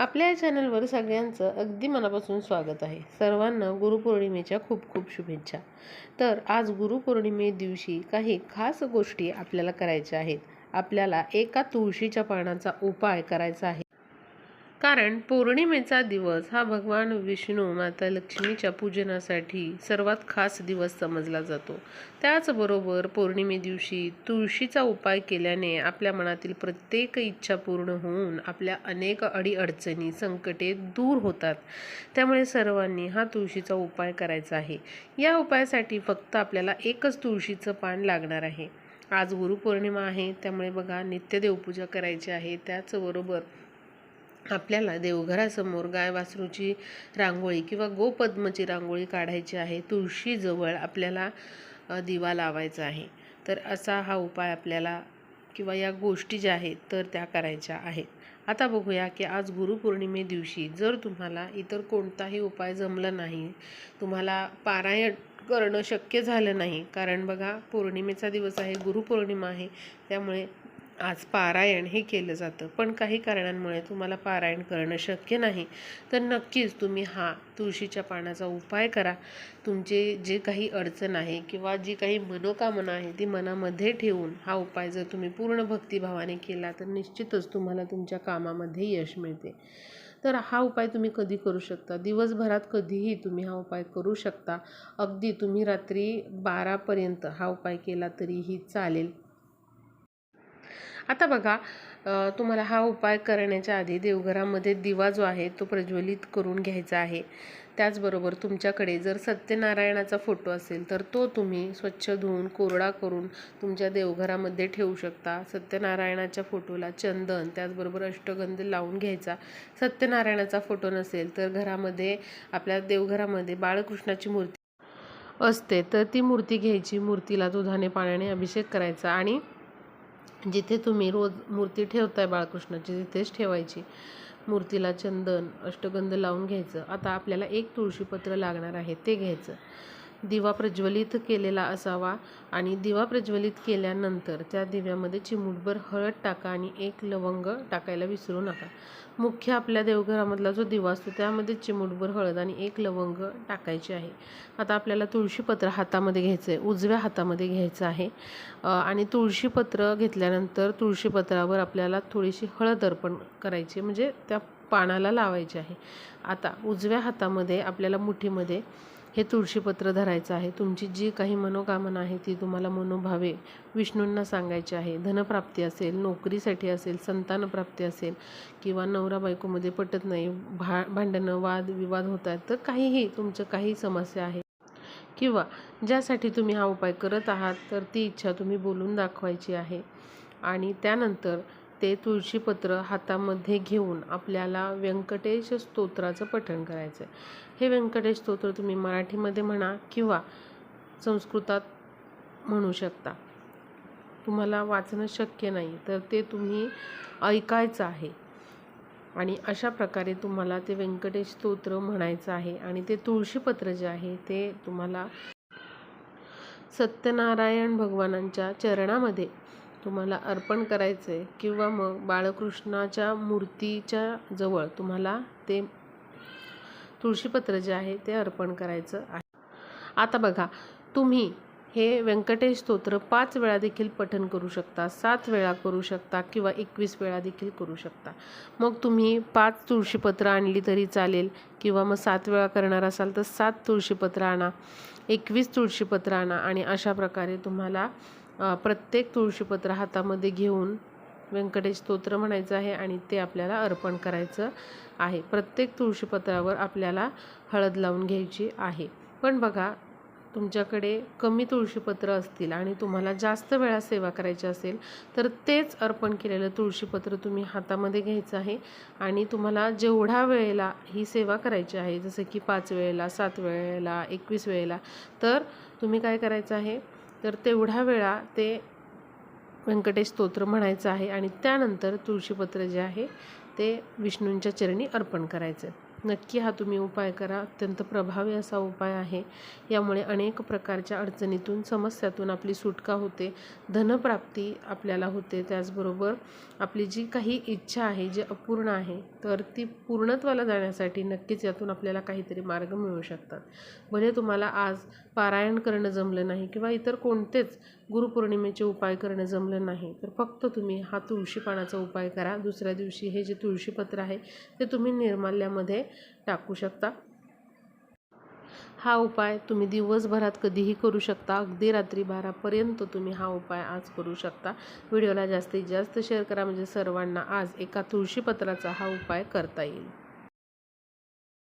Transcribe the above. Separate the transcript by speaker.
Speaker 1: आपल्या या चॅनलवर सगळ्यांचं अगदी मनापासून स्वागत आहे. सर्वांना गुरुपौर्णिमेच्या खूप खूप शुभेच्छा. तर आज गुरुपौर्णिमे दिवशी काही खास गोष्टी आपल्याला करायच्या आहेत. आपल्याला एका तुळशीच्या पानाचा उपाय करायचा आहे. कारण पौर्णिमेचा दिवस हा भगवान विष्णू माता लक्ष्मीच्या पूजनासाठी सर्वात खास दिवस समजला जातो. त्याचबरोबर पौर्णिमे दिवशी तुळशीचा उपाय केल्याने आपल्या मनातील प्रत्येक इच्छा पूर्ण होऊन आपल्या अनेक अडीअडचणी संकटे दूर होतात. त्यामुळे सर्वांनी हा तुळशीचा उपाय करायचा आहे. या उपायासाठी फक्त आपल्याला एकच तुळशीचं पान लागणार आहे. आज गुरुपौर्णिमा आहे त्यामुळे बघा नित्य देवपूजा करायची आहे. त्याचबरोबर आपल्याला देवघरासमोर गाय वासरूची रांगोळी किंवा गोपद्मची रांगोळी काढायची आहे तुळशीजवळ आपल्याला दिवा लावायचा आहे. तर असा हा उपाय आपल्याला किंवा या गोष्टी ज्या आहेत तर त्या करायच्या आहेत. आता बघूया की आज गुरुपौर्णिमे दिवशी जर तुम्हाला इतर कोणताही उपाय जमला नाही तुम्हाला पारायण करणं शक्य झालं नाही. कारण बघा पौर्णिमेचा दिवस आहे गुरुपौर्णिमा आहे त्यामुळे आज पारायण हे केलं जातं. पण काही कारणांमुळे तुम्हाला पारायण करणं शक्य नाही. तर नक्कीच तुम्ही हा तुळशीच्या पानाचा उपाय करा. तुमचे जे काही अडचण आहे किंवा जी काही मनोकामना आहे ती मनामध्ये ठेवून हा उपाय जर तुम्ही पूर्ण भक्तिभावाने केला तर निश्चितच तुम्हाला तुमच्या कामामध्ये यश मिळते. तर हा उपाय तुम्ही कधी करू शकता? दिवसभरात कधीही तुम्ही हा उपाय करू शकता. अगदी तुम्ही रात्री बारापर्यंत हा उपाय केला तरीही चालेल. आता बघा तुम्हाला हा उपाय करण्याच्या आधी देवघरामध्ये दिवा जो आहे तो प्रज्वलित करून घ्यायचा आहे. त्याचबरोबर तुमच्याकडे जर सत्यनारायणाचा फोटो असेल तर तो तुम्ही स्वच्छ धुवून कोरडा करून तुमच्या देवघरामध्ये ठेवू शकता. सत्यनारायणाच्या फोटोला चंदन त्याचबरोबर अष्टगंध लावून घ्यायचा. सत्यनारायणाचा फोटो नसेल तर घरामध्ये आपल्या देवघरामध्ये बाळकृष्णाची मूर्ती असते तर ती मूर्ती घ्यायची. मूर्तीला दुधाने पाण्याने अभिषेक करायचा आणि जिथे तुम्ही रोज मूर्ती ठेवताय बाळकृष्णाची तिथेच ठेवायची. मूर्तीला चंदन अष्टगंध लावून घ्यायचं. आता आपल्याला एक तुळशीपत्र लागणार आहे ते घ्यायचं. दिवा प्रज्वलित केलेला असावा आणि दिवा प्रज्वलित केल्यानंतर त्या दिव्यामध्ये चिमूटभर हळद टाका आणि एक लवंग टाकायला विसरू नका. मुख्य आपल्या देवघरामधला जो दिवा असतो त्यामध्ये चिमूटभर हळद आणि एक लवंग टाकायचे आहे. आता आपल्याला तुळशीपत्र हातामध्ये घ्यायचं आहे उजव्या हातामध्ये घ्यायचं आहे. आणि तुळशीपत्र घेतल्यानंतर तुळशीपत्रावर आपल्याला थोडीशी हळद अर्पण करायची म्हणजे त्या पानाला लावायची आहे. आता उजव्या हातामध्ये आपल्याला मुठीमध्ये हे तुळशीपत्र धरायचं आहे. तुमची जी काही मनोकामना आहे ती तुम्हाला मनोभावे विष्णूंना सांगायची आहे. धनप्राप्ती असेल नोकरीसाठी असेल संतानप्राप्ती असेल किंवा नवरा बायकोमध्ये पटत नाही भा भांडणं वाद विवाद होत आहेत तर काहीही तुमचं काही समस्या आहे. किंवा ज्यासाठी तुम्ही हा उपाय करत आहात तर ती इच्छा तुम्ही बोलून दाखवायची आहे. आणि त्यानंतर ते तुळशीपत्र हातामध्ये घेऊन आपल्याला व्यंकटेश स्तोत्राचं पठण करायचं आहे हे व्यंकटेश स्तोत्र तुम्ही मराठीमध्ये म्हणा किंवा संस्कृतात म्हणू शकता. तुम्हाला वाचणं शक्य नाही तर ते तुम्ही ऐकायचं आहे. आणि अशा प्रकारे तुम्हाला ते व्यंकटेश स्तोत्र म्हणायचं आहे आणि ते तुळशीपत्र जे आहे ते तुम्हाला सत्यनारायण भगवानांच्या चरणामध्ये तुम्हाला अर्पण करायचं आहे किंवा मग बाळकृष्णाच्या मूर्तीच्या जवळ तुम्हाला ते तुळशीपत्र जे आहे ते अर्पण करायचं आहे. आता बघा तुम्ही हे व्यंकटेश स्तोत्र पाच वेळा देखील पठन करू शकता सात वेळा करू शकता किंवा एकवीस वेळा देखील करू शकता. मग तुम्ही पाच तुळशीपत्र आणली तरी चालेल किंवा मग सात वेळा करणार असाल तर सात तुळशीपत्र आणा एकवीस तुळशीपत्र आणा आणि अशा प्रकारे तुम्हाला प्रत्येक तुळशीपत्र हातामध्ये घेऊन व्यंकटेश स्तोत्र म्हणायचं आहे आणि ते आपल्याला अर्पण करायचं आहे. प्रत्येक तुळशीपत्रावर आपल्याला हळद लावून घ्यायची आहे. पण बघा तुमच्याकडे कमी तुळशीपत्र असतील आणि तुम्हाला जास्त वेळा सेवा करायची असेल तर तेच अर्पण केलेलं तुळशीपत्र तुम्ही हातामध्ये घ्यायचं आहे आणि तुम्हाला जेवढ्या वेळेला ही सेवा करायची आहे जसं की पाच वेळेला सात वेळेला एकवीस वेळेला तर तुम्ही काय करायचं आहे? तर तेवढा वेळा ते व्यंकटेश स्तोत्र म्हणायचं आहे आणि त्यानंतर तुळशीपत्र जे आहे ते विष्णूंच्या चरणी अर्पण करायचं नक्की हा तुम्ही उपाय करा. अत्यंत प्रभावी असा उपाय आहे. यामुळे अनेक प्रकारच्या अडचणीतून समस्यातून आपली सुटका होते. धनप्राप्ती आपल्याला होते. त्याचबरोबर आपली जी काही इच्छा आहे जी अपूर्ण आहे तर ती पूर्णत्वाला जाण्यासाठी नक्कीच यातून आपल्याला काहीतरी मार्ग मिळू शकतात. भले तुम्हाला आज पारायण करणं जमलं नाही किंवा इतर कोणतेच गुरुपौर्णिमेचे उपाय करणं जमलं नाही तर फक्त तुम्ही हा तुळशी पानाचा उपाय करा. दुसऱ्या दिवशी हे जे तुळशीपत्र आहे ते तुम्ही निर्माल्यामध्ये टाकू शकता. हा उपाय तुम्ही दिवसभरात कधीही करू शकता. अगदी रात्री बारापर्यंत तुम्ही हा उपाय आज करू शकता. व्हिडिओला जास्तीत जास्त शेअर करा. म्हणजे सर्वांना आज एका तुळशीपत्राचा हा उपाय करता येईल.